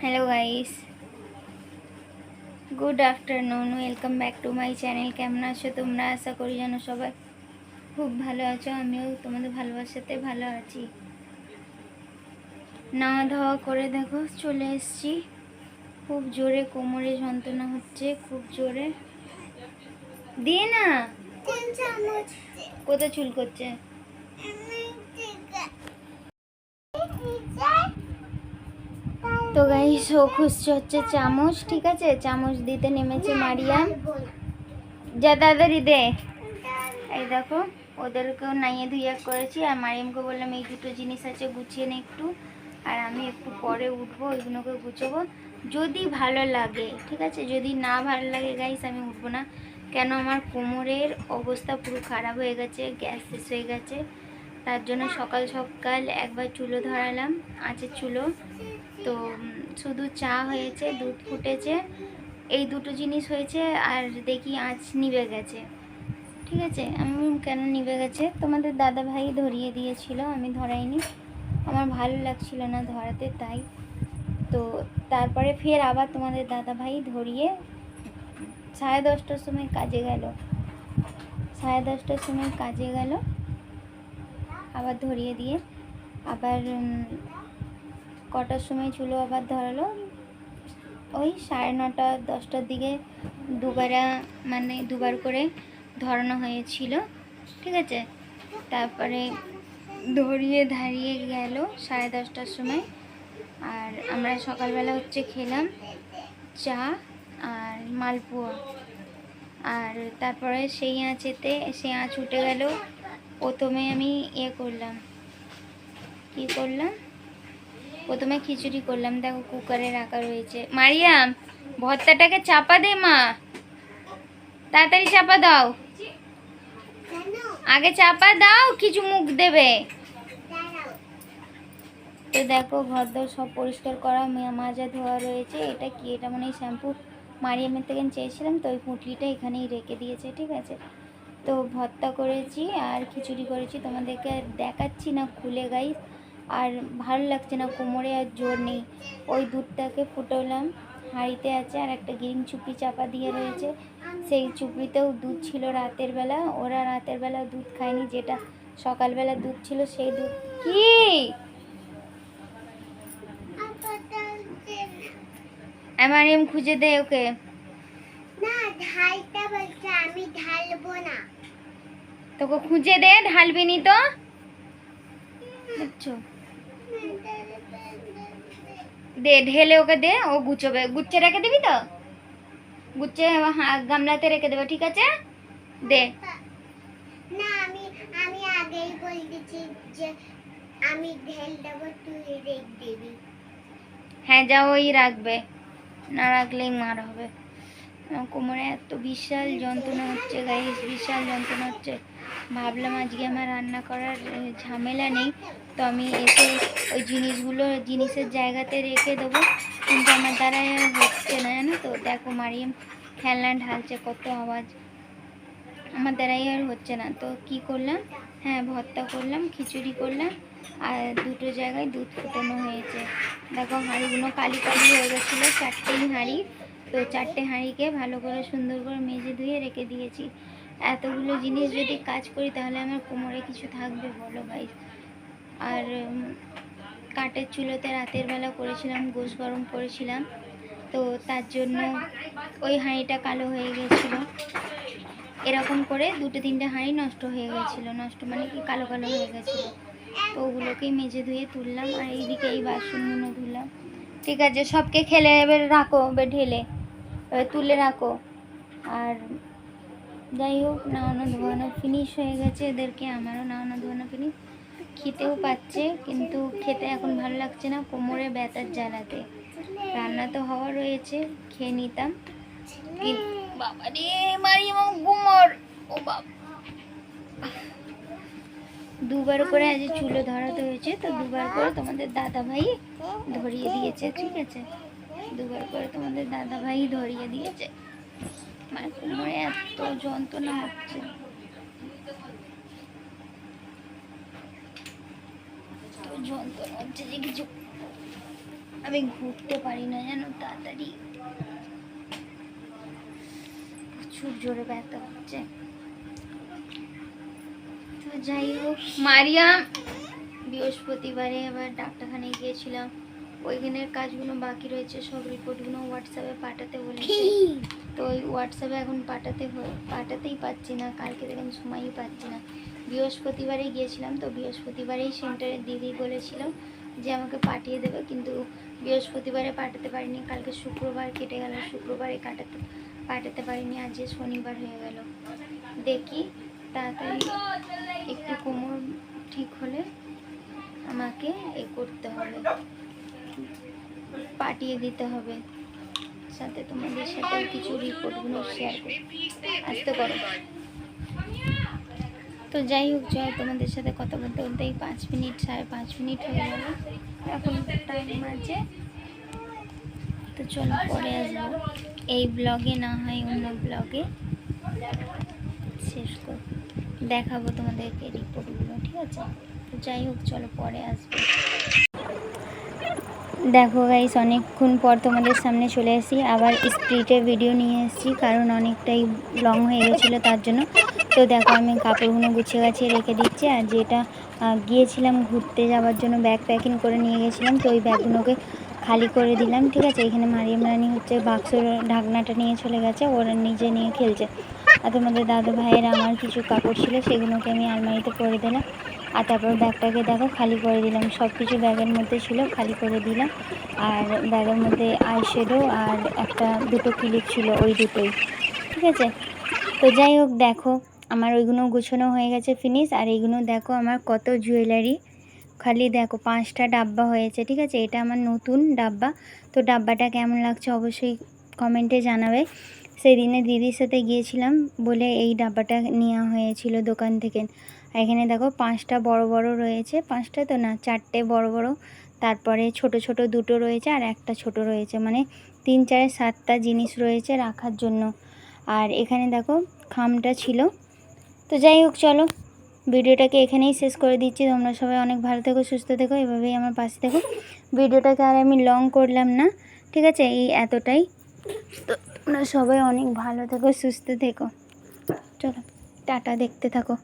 Hello guys good afternoon welcome back to my channel কেমন আছো তোমরা? আশা করি জানো সবাই খুব ভালো আছো। আমিও তোমাদের ভালোবাসাতে ভালো আছি। নাওয়া ধাওয়া করে দেখো চলে এসেছি। খুব জোরে কোমরে যন্ত্রণা হচ্ছে খুব জোরে। দিয়ে না। কোথায় চুল করছে? তো গাইস ও খুঁজছে হচ্ছে চামচ, ঠিক আছে? চামচ দিতে নেমেছে মারিয়াম যা তাড়াতাড়ি দে। এই দেখো, ওদেরকেও নাইয়ে ধুইয়া করেছি, আর মারিয়ামকে বললাম, এই দুটো জিনিস আছে, গুছিয়ে নে একটু, আর আমি একটু পরে উঠবো, ওইগুলোকে গুছবো। যদি ভালো লাগে, ঠিক আছে? যদি না ভালো লাগে গাইস আমি উঠবো না। কেন আমার কোমরের অবস্থা পুরো খারাপ হয়ে গেছে, গ্যাস শেষ হয়ে গেছে। তার জন্য সকাল সকাল একবার চুলো ধরালাম, আছে চুলো। তো শুধু চা হয়েছে, দুধ ফুটেছে, এই দুটো জিনিস হয়েছে, আর দেখি আঁচ নিভে গেছে। ঠিক আছে? আমি কেন নিভে গেছে? তোমাদের দাদা ভাই ধরিয়ে দিয়েছিল, আমি ধরাইনি। আমার ভালো লাগছিল না ধরাতে, তাই। তো, তারপরে ফের আবার তোমাদের দাদা ভাই ধরিয়ে সাড়ে দশটার সময় কাজে গেল। সাড়ে দশটার সময় কাজে গেল। আবার ধরিয়ে দিয়ে, আবার কটার সময় চুলো আবার ধরালো। ওই সাড়ে নটা, দশটার দিকে দুবারা মানে দুবার করে ধরানো হয়েছিল, ঠিক আছে? তারপরে ধরিয়ে ধারিয়ে গেল সাড়ে দশটার সময়। আর আমরা সকালবেলা হচ্ছে খেলাম চা আর মালপোয়া। আর তারপরে সেই আঁচেতে, সেই আঁচ উঠে গেল। প্রথমে আমি ইয়ে করলাম। কি করলাম? প্রথমে খিচুড়ি করলাম, দেখো কুকারে রাখা রয়েছে। মারিয়াম, ভর্তাটাকে চাপা দে মা। তাড়াতাড়ি চাপা দাও। আগে চাপা দাও, কিছু মুখ দেবে। তো দেখো, ঘরদোর সব পরিষ্কার করা মাজা ধোয়া রয়েছে। এটা কি? এটা মানে শ্যাম্পু। মারিয়ামের থেকে চেয়েছিলাম, তো ওই পুঁটলিটা এখানেই রেখে দিয়েছে, ঠিক আছে? তো ভর্তা করেছি আর খিচুড়ি করেছি। তোমাদেরকে দেখাচ্ছি না, খুলে গাই আর ভালো লাগছে না কোমরে আর জোর নেই। ওই দুধটাকে ফুটোলাম হাঁড়িতে আছে আর একটা গ্রিন চুপড়ি চাপা দিয়ে রয়েছে। সেই চুপড়িতেও দুধ ছিল রাতের বেলা ওরা রাতের বেলা দুধ খায়নি যেটা সকালবেলা দুধ ছিল সেই দুধ। কি? এম খুঁজে দে ওকে। না ঢালটা বলছে আমি ঢালবো না। তোকে খুঁজে দে ঢালবি নি তো? বুঝছ? দে ঢেলে ওকে দে ও গুছোবে। গুচ্ছে রেখে দিবি তো? গুচ্ছে হ্যাঁ গামলাতে রেখে দেবে ঠিক আছে? দে। না আমি আমি আগেই বলতেছি যে আমি ঢেল দেবো তুই রেখ দিবি। হ্যাঁ যা ওই রাখবে। না রাখলেই মার হবে। কোমরে এত বিশাল যন্ত্রণা হচ্ছে গাইস বিশাল যন্ত্রণা হচ্ছে। ভাবলাম আজকে আমার রান্না করার ঝামেলা নেই, তো আমি এসে ওই জিনিসগুলো জিনিসের জায়গাতে রেখে দেবো। কিন্তু আমার দ্বারা আর হচ্ছে না, জানো তো? দেখো মারিয়াম, খেলনা ঢালছে, কত আওয়াজ। আমার দ্বারাই আর হচ্ছে না। তো কি করলাম? হ্যাঁ ভর্তা করলাম, খিচুড়ি করলাম, আর দুটো জায়গায় দুধ ফুটানো হয়েছে। দেখো হাঁড়িগুলো কালি কালি হয়ে গেছিল, চারটেই হাঁড়ি। তো চারটে হাঁড়িকে ভালো করে সুন্দর করে মেজে ধুয়ে রেখে দিয়েছি। এতগুলো জিনিস যদি কাজ করি তাহলে আমার কোমরে কিছু থাকবে বলো ভাই। আর কাঠের চুলোতে রাতের বেলা করেছিলাম, গোশ গরম করেছিলাম। তো তার জন্য ওই হাঁড়িটা কালো হয়ে গেছিল। এরকম করে দুটো তিনটে হাঁড়ি নষ্ট হয়ে গেছিল। নষ্ট মানে কি? কালো কালো হয়ে গেছিল। তো ওগুলোকেই মেজে ধুয়ে তুললাম আর এইদিকে এই বাসনগুলো ধুলাম। ঠিক আছে, সবকে খেলে এবার রাখো, এবার ঢেলে। তুলে রাখো। আর যাই হোক নাওয়ানো ধোয়ানো ফিনিশ হয়ে গেছে। এদেরকে আমারও নাওয়ানো ধোয়ানো ফিনিশ খেতেও পাচ্ছে, কিন্তু খেতে এখন ভালো লাগছে না, কোমরে ব্যথার জ্বালাতে। রান্না তো হওয়া রয়েছে, খেয়ে নিতাম। বাবা ও দুবার করে আজ চুলো ধরাতে হয়েছে, তো দুবার করে তোমাদের দাদা ভাই ধরিয়ে দিয়েছে, ঠিক আছে? দুবার করে তোমাদের দাদা ভাই ধরিয়ে দিয়েছে। মানে কোমরে এত যন্ত্রণা হচ্ছে। যন্ত্রণা হচ্ছে যে কিছু আমি ঘুরতে পারি না জানো, তাড়াতাড়ি। প্রচুর জোরে ব্যথা হচ্ছে। তো যাই হোক, মারিয়াম, বৃহস্পতিবারে আবার ডাক্তারখানায় গিয়েছিলাম। ওইখানের কাজগুলো বাকি রয়েছে সব রিপোর্টগুলো হোয়াটসঅ্যাপে পাঠাতে বলেছে। তো ওই হোয়াটসঅ্যাপে এখন পাঠাতে পাঠাতেই পাচ্ছি না কালকে দেখেন সময়ই পাচ্ছি না। বৃহস্পতিবারে গিয়েছিলাম তো বৃহস্পতিবারেই সেন্টারে দিদি বলেছিল যে আমাকে পাঠিয়ে দেবে কিন্তু বৃহস্পতিবারে পাঠাতে পারিনি কালকে শুক্রবার কেটে গেল শুক্রবারে কাটাতে পাঠাতে পারিনি আজকে শনিবার হয়ে গেল। দেখি তাড়াতাড়ি একটু কোমর ঠিক হলে আমাকে এ করতে হবে। পাঠিয়ে দিতে হবে। সাথে তোমাদের সাথে কিছু রিপোর্টগুলো শেয়ার করি আসতে পারো তো যাই হোক জয় তোমাদের সাথে কথা বলতে বলতে এই পাঁচ মিনিট, সাড়ে পাঁচ মিনিট হয়ে গেল। এখন টাইম আছে। তো চলো, পরে আসব। এই ব্লগে না হয় অন্য ব্লগে শেষ কর, দেখাবো তোমাদেরকে রিপোর্টগুলো ঠিক আছে? তো যাই হোক, চলো, পরে আসব। দেখো গাইস অনেকক্ষণ পর তোমাদের সামনে চলে এসেছি আবার স্প্রিটে ভিডিও নিয়ে এসেছি কারণ অনেকটাই লং হয়ে গেছিল তার জন্য। তো দেখো, আমি কাপড়গুলো গুছিয়ে গাছিয়ে রেখে দিচ্ছি, আর যেটা গিয়েছিলাম ঘুরতে যাওয়ার জন্য ব্যাগ প্যাকিং করে নিয়ে গেছিলাম, তো ওই ব্যাগগুলোকে খালি করে দিলাম, ঠিক আছে? এখানে মারিয়াম রানী হচ্ছে বাক্সর ঢাকনাটা নিয়ে চলে গেছে, ওরা নিজে নিয়ে খেলছে। আর তোমাদের দাদু ভাইয়ের আমার কিছু কাপড় ছিল, সেগুলোকে আমি আলমারিতে পরে দিলাম। আর তারপর ব্যাগটাকে দেখো, খালি করে দিলাম। সব কিছু ব্যাগের মধ্যে ছিল, খালি করে দিলাম। আর ব্যাগের মধ্যে আইশ্যাডো আর একটা দুটো ক্লিপ ছিল ওই দুটোই। ঠিক আছে? তো যাই হোক, দেখো, আমার ওইগুলো গুছানো হয়ে গেছে ফিনিশ আর এইগুলো দেখো আমার কত জুয়েলারি খালি দেখো, পাঁচটা ডাব্বা হয়েছে, ঠিক আছে? এটা আমার নতুন ডাব্বা। তো ডাব্বাটা কেমন লাগছে অবশ্যই কমেন্টে জানাবে। সেদিনে দিদির সাথে গিয়েছিলাম বলে এই ডাব্বাটা নেওয়া হয়েছিল দোকান থেকে। এখানে দেখো পাঁচটা বড় বড় রয়েছে। পাঁচটা তো না, চারটে বড় বড়। তারপরে ছোট ছোট দুটো রয়েছে আর একটা ছোট রয়েছে। মানে তিন, চারে, সাতটা জিনিস রয়েছে রাখার জন্য। আর এখানে দেখো খামটা ছিল। তো যাই হোক, চলো। ভিডিওটাকে এখানেই শেষ করে দিচ্ছি। তোমরা সবাই অনেক ভালো থেকো, সুস্থ থেকো, এভাবেই আমার পাশে থেকো। ভিডিওটাকে আর আমি লং করলাম না, ঠিক আছে? এই এতটাই। তো তোমরা সবাই অনেক ভালো থেকো সুস্থ থেকো। চলো টাটা দেখতে থাকো।